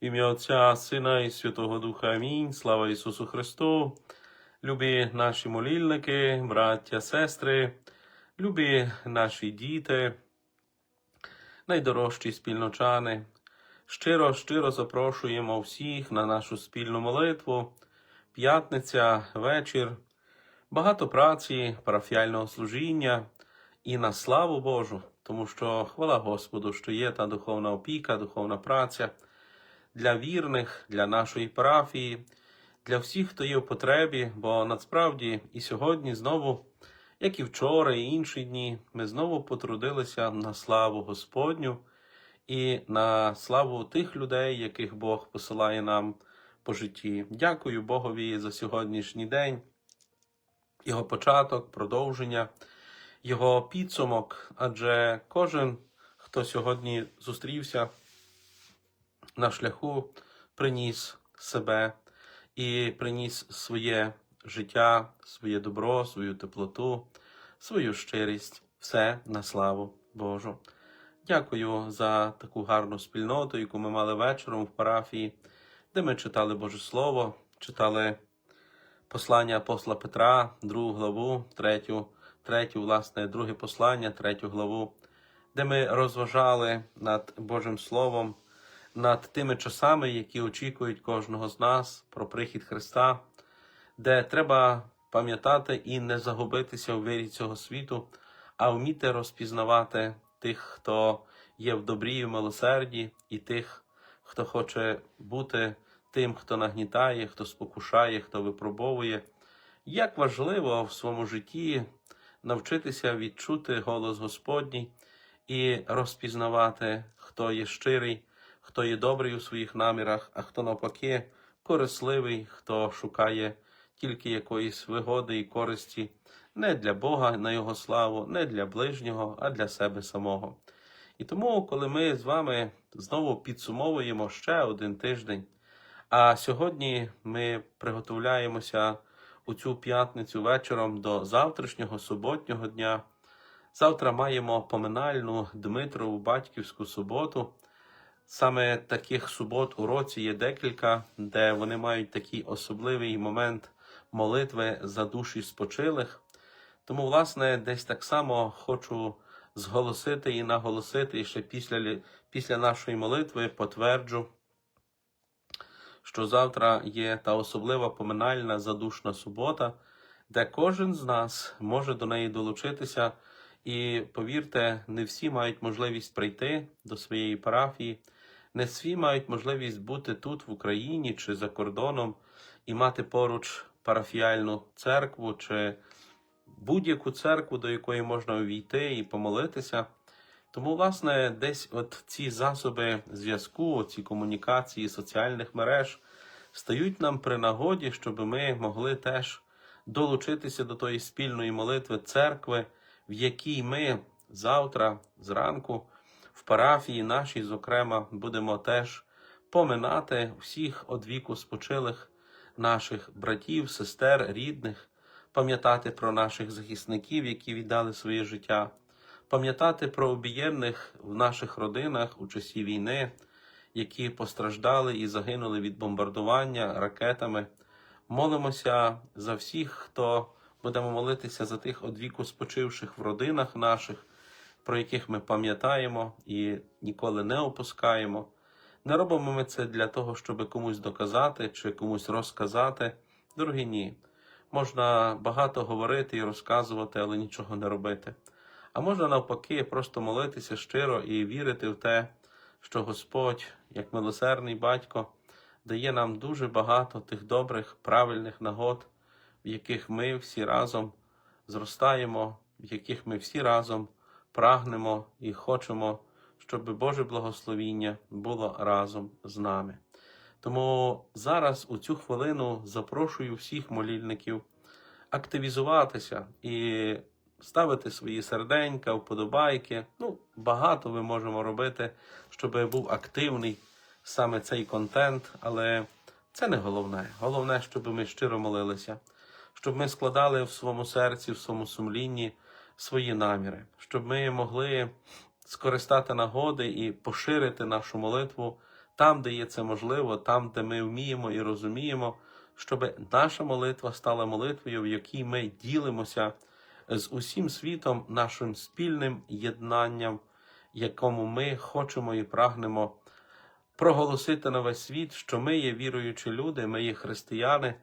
Ім'я Отця, Сина і Святого Духа Амінь. Слава Ісусу Христу. Любі наші молільники, браття, сестри, любі наші діти, найдорожчі спільночани. Щиро, щиро запрошуємо всіх на нашу спільну молитву. П'ятниця, вечір, багато праці, парафіального служіння і на славу Божу, тому що хвала Господу, що є та духовна опіка, духовна праця для вірних, для нашої парафії, для всіх, хто є в потребі, бо насправді і сьогодні знову, як і вчора, і інші дні, ми знову потрудилися на славу Господню і на славу тих людей, яких Бог посилає нам по житті. Дякую Богові за сьогоднішній день, його початок, продовження, його підсумок, адже кожен, хто сьогодні зустрівся на шляху приніс себе і приніс своє життя, своє добро, свою теплоту, свою щирість, все на славу Божу. Дякую за таку гарну спільноту, яку ми мали вечором в парафії, де ми читали Боже Слово, читали послання апостола Петра, другу главу, третю, третю, власне, друге послання, третю главу, де ми розважали над Божим Словом над тими часами, які очікують кожного з нас про прихід Христа, де треба пам'ятати і не загубитися у вірі цього світу, а вміти розпізнавати тих, хто є в добрі і в милосерді, і тих, хто хоче бути тим, хто нагнітає, хто спокушає, хто випробовує. Як важливо в своєму житті навчитися відчути голос Господній і розпізнавати, хто є щирий, хто є добрий у своїх намірах, а хто навпаки корисливий, хто шукає тільки якоїсь вигоди і користі не для Бога на Його славу, не для ближнього, а для себе самого. І тому, коли ми з вами знову підсумовуємо ще один тиждень, а сьогодні ми приготовляємося у цю п'ятницю вечором до завтрашнього суботнього дня. Завтра маємо поминальну Дмитрову батьківську суботу. Саме таких субот у році є декілька, де вони мають такий особливий момент молитви за душі спочилих. Тому, власне, десь так само хочу зголосити і наголосити, і ще після, після нашої молитви потверджу, що завтра є та особлива поминальна задушна субота, де кожен з нас може до неї долучитися. І повірте, не всі мають можливість прийти до своєї парафії, не всі мають можливість бути тут, в Україні чи за кордоном, і мати поруч парафіальну церкву чи будь-яку церкву, до якої можна увійти і помолитися. Тому, власне, десь от ці засоби зв'язку, ці комунікації соціальних мереж стають нам при нагоді, щоб ми могли теж долучитися до тої спільної молитви церкви, в якій ми завтра зранку в парафії нашій, зокрема, будемо теж поминати всіх одвіку спочилих наших братів, сестер, рідних, пам'ятати про наших захисників, які віддали своє життя, пам'ятати про обієнних в наших родинах у часі війни, які постраждали і загинули від бомбардування ракетами. Молимося за всіх, хто будемо молитися за тих одвіку спочивших в родинах наших, про яких ми пам'ятаємо і ніколи не опускаємо. Не робимо ми це для того, щоб комусь доказати чи комусь розказати. Дорогі ні. Можна багато говорити і розказувати, але нічого не робити. А можна навпаки просто молитися щиро і вірити в те, що Господь, як милосердний батько, дає нам дуже багато тих добрих, правильних нагод, в яких ми всі разом зростаємо, в яких ми всі разом прагнемо і хочемо, щоб Боже благословіння було разом з нами. Тому зараз у цю хвилину запрошую всіх молільників активізуватися і ставити свої серденька, вподобайки. Ну, багато ми можемо робити, щоб був активний саме цей контент, але це не головне. Головне, щоб ми щиро молилися, щоб ми складали в своєму серці, в своєму сумлінні свої наміри, щоб ми могли скористати нагоди і поширити нашу молитву там, де є це можливо, там, де ми вміємо і розуміємо, щоб наша молитва стала молитвою, в якій ми ділимося з усім світом, нашим спільним єднанням, якому ми хочемо і прагнемо проголосити на весь світ, що ми є віруючі люди, ми є християни,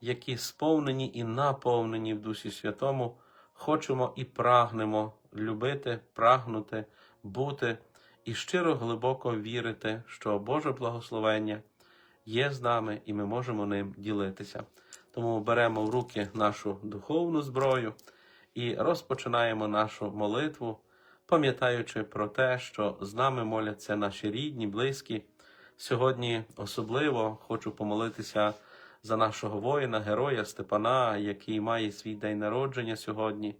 які сповнені і наповнені в Дусі Святому, хочемо і прагнемо любити, прагнути, бути і щиро глибоко вірити, що Боже благословення є з нами, і ми можемо ним ділитися. Тому беремо в руки нашу духовну зброю і розпочинаємо нашу молитву, пам'ятаючи про те, що з нами моляться наші рідні, близькі. Сьогодні особливо хочу помолитися за нашого воїна, героя Степана, який має свій день народження сьогодні,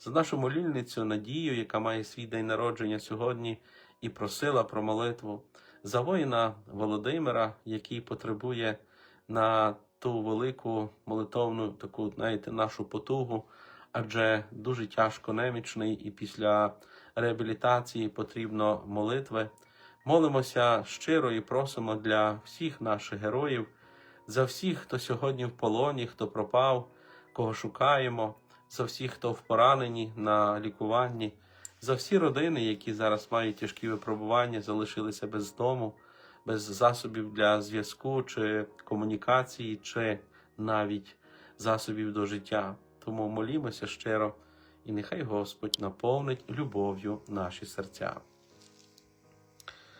за нашу молільницю Надію, яка має свій день народження сьогодні, і просила про молитву, за воїна Володимира, який потребує на ту велику молитовну таку, знаєте, нашу потугу, адже дуже тяжко немічний, і після реабілітації потрібно молитви. Молимося щиро і просимо для всіх наших героїв, за всіх, хто сьогодні в полоні, хто пропав, кого шукаємо, за всіх, хто в пораненні на лікуванні, за всі родини, які зараз мають тяжкі випробування, залишилися без дому, без засобів для зв'язку чи комунікації, чи навіть засобів до життя. Тому молімося щиро, і нехай Господь наповнить любов'ю наші серця.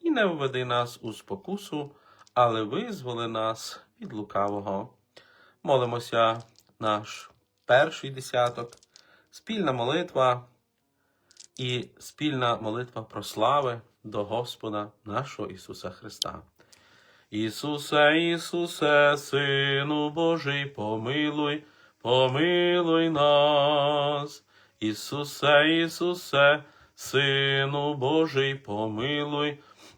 і не введи нас у спокусу, але визволи нас від лукавого. Молимося наш перший десяток, спільна молитва і спільна молитва про слави до Господа нашого Ісуса Христа. Ісусе, Ісусе, Сину Божий, помилуй, помилуй нас. Ісусе, Ісусе, Сину Божий, помилуй,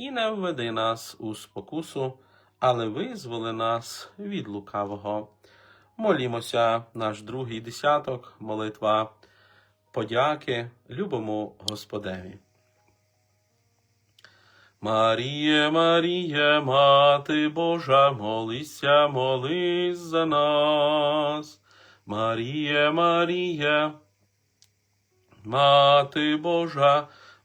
і не введи нас у спокусу, але визволи нас від лукавого. Молімося, наш другий десяток, молитва подяки любому Господеві. Маріє, Маріє, Мати Божа, молися, молись за нас. Маріє, Маріє, Мати Божа,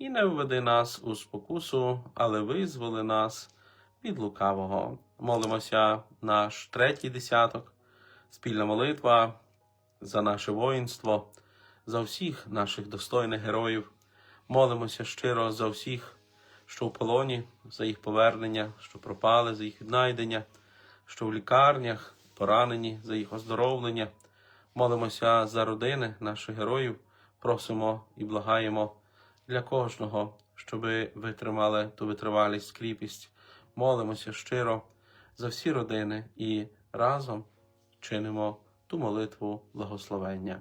і не введи нас у спокусу, але визволи нас від лукавого. молимося наш третій десяток, спільна молитва за наше воїнство, за всіх наших достойних героїв. Молимося щиро за всіх, що в полоні, за їх повернення, що пропали, за їх віднайдення, що в лікарнях, поранені, за їх оздоровлення. Молимося за родини наших героїв, просимо і благаємо для кожного, щоб витримали ту витривалість, кріпість. Молимося щиро за всі родини і разом чинимо ту молитву благословення.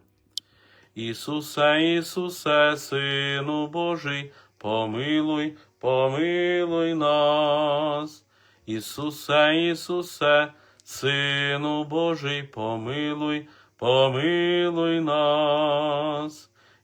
Ісусе, Ісусе, Сину Божий, помилуй, помилуй нас. Ісусе, Ісусе, Сину Божий, помилуй, помилуй нас.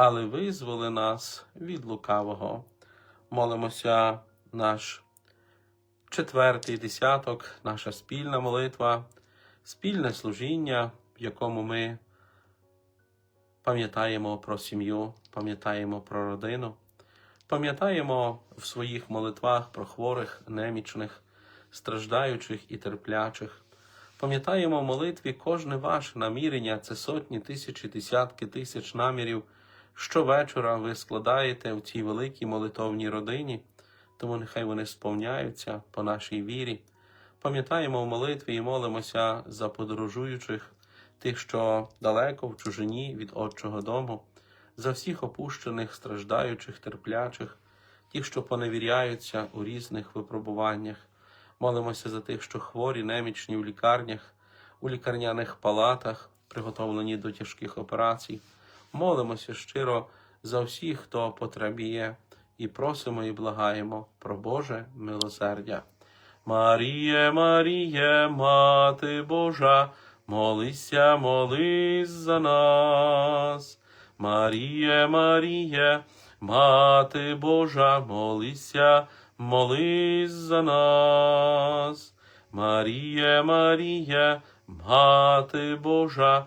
але визволи нас від лукавого. Молимося наш четвертий десяток, наша спільна молитва, спільне служіння, в якому ми пам'ятаємо про сім'ю, пам'ятаємо про родину, пам'ятаємо в своїх молитвах про хворих, немічних, страждаючих і терплячих. Пам'ятаємо в молитві кожне ваше намірення, це сотні, тисячі, десятки тисяч намірів. Щовечора ви складаєте в цій великій молитовній родині, тому нехай вони сповняються по нашій вірі. Пам'ятаємо в молитві і молимося за подорожуючих, тих, що далеко в чужині від Отчого дому, за всіх опущених, страждаючих, терплячих, тих, що поневіряються у різних випробуваннях. Молимося за тих, що хворі, немічні в лікарнях, у лікарняних палатах, приготовлені до тяжких операцій. Молимося щиро за всіх, хто потребує, і просимо і благаємо про Боже милосердя. Маріє, Маріє, Мати Божа, молися, молись за нас. Маріє, Маріє, Мати Божа, молися, молись за нас. Маріє, Маріє, Мати Божа,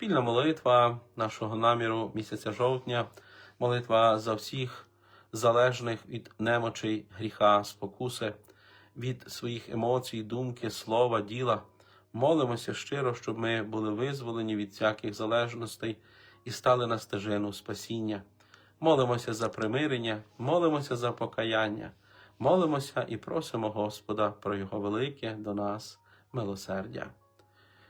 спільна молитва нашого наміру місяця жовтня, молитва за всіх залежних від немочей, гріха, спокуси, від своїх емоцій, думки, слова, діла. Молимося щиро, щоб ми були визволені від всяких залежностей і стали на стежину спасіння. Молимося за примирення, молимося за покаяння, молимося і просимо Господа про Його велике до нас милосердя.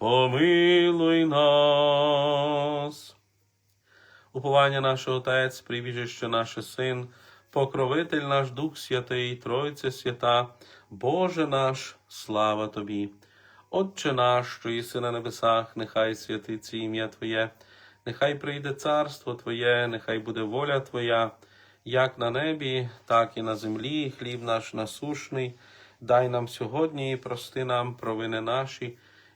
помилуй нас. Уповання наше Отець, прибіжище наше Син, покровитель наш Дух Святий, Тройця Свята, Боже наш, слава Тобі. Отче наш, що єси на небесах, нехай святиться ім'я Твоє, нехай прийде царство Твоє, нехай буде воля Твоя, як на небі, так і на землі, хліб наш насушний, дай нам сьогодні і прости нам провини наші,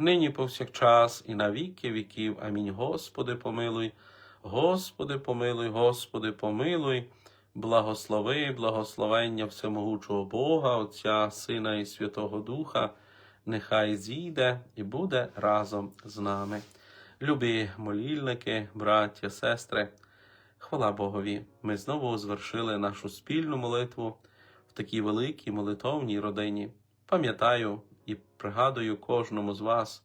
нині повсякчас, і на віки віків. Амінь. Господи, помилуй, Господи, помилуй, Господи, помилуй, благослови, благословення всемогучого Бога, Отця, Сина і Святого Духа, нехай зійде і буде разом з нами. Любі молільники, браття, сестри, хвала Богові! Ми знову звершили нашу спільну молитву в такій великій молитовній родині. Пам'ятаю і пригадую кожному з вас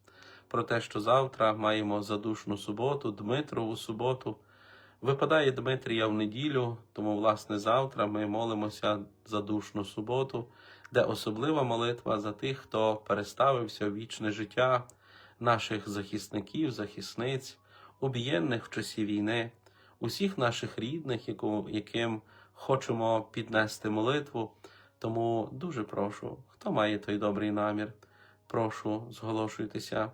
про те, що завтра маємо задушну суботу, Дмитрову суботу. Випадає Дмитрія в неділю, тому, власне, завтра ми молимося за душну суботу, де особлива молитва за тих, хто переставився в вічне життя наших захисників, захисниць, об'єднаних в часі війни, усіх наших рідних, яким хочемо піднести молитву. Тому дуже прошу, хто має той добрий намір, прошу, зголошуйтеся.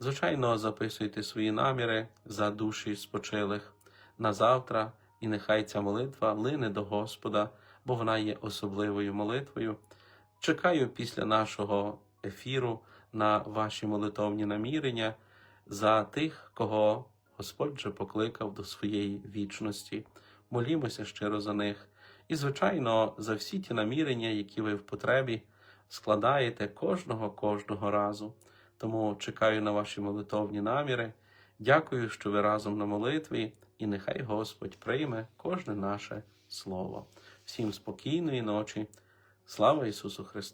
Звичайно, записуйте свої наміри за душі спочилих на завтра, і нехай ця молитва лине до Господа, бо вона є особливою молитвою. Чекаю після нашого ефіру на ваші молитовні намірення за тих, кого Господь вже покликав до своєї вічності. Молімося щиро за них. І, звичайно, за всі ті намірення, які ви в потребі складаєте кожного кожного разу. Тому чекаю на ваші молитовні наміри. Дякую, що ви разом на молитві, і нехай Господь прийме кожне наше слово. Всім спокійної ночі. Слава Ісусу Христу!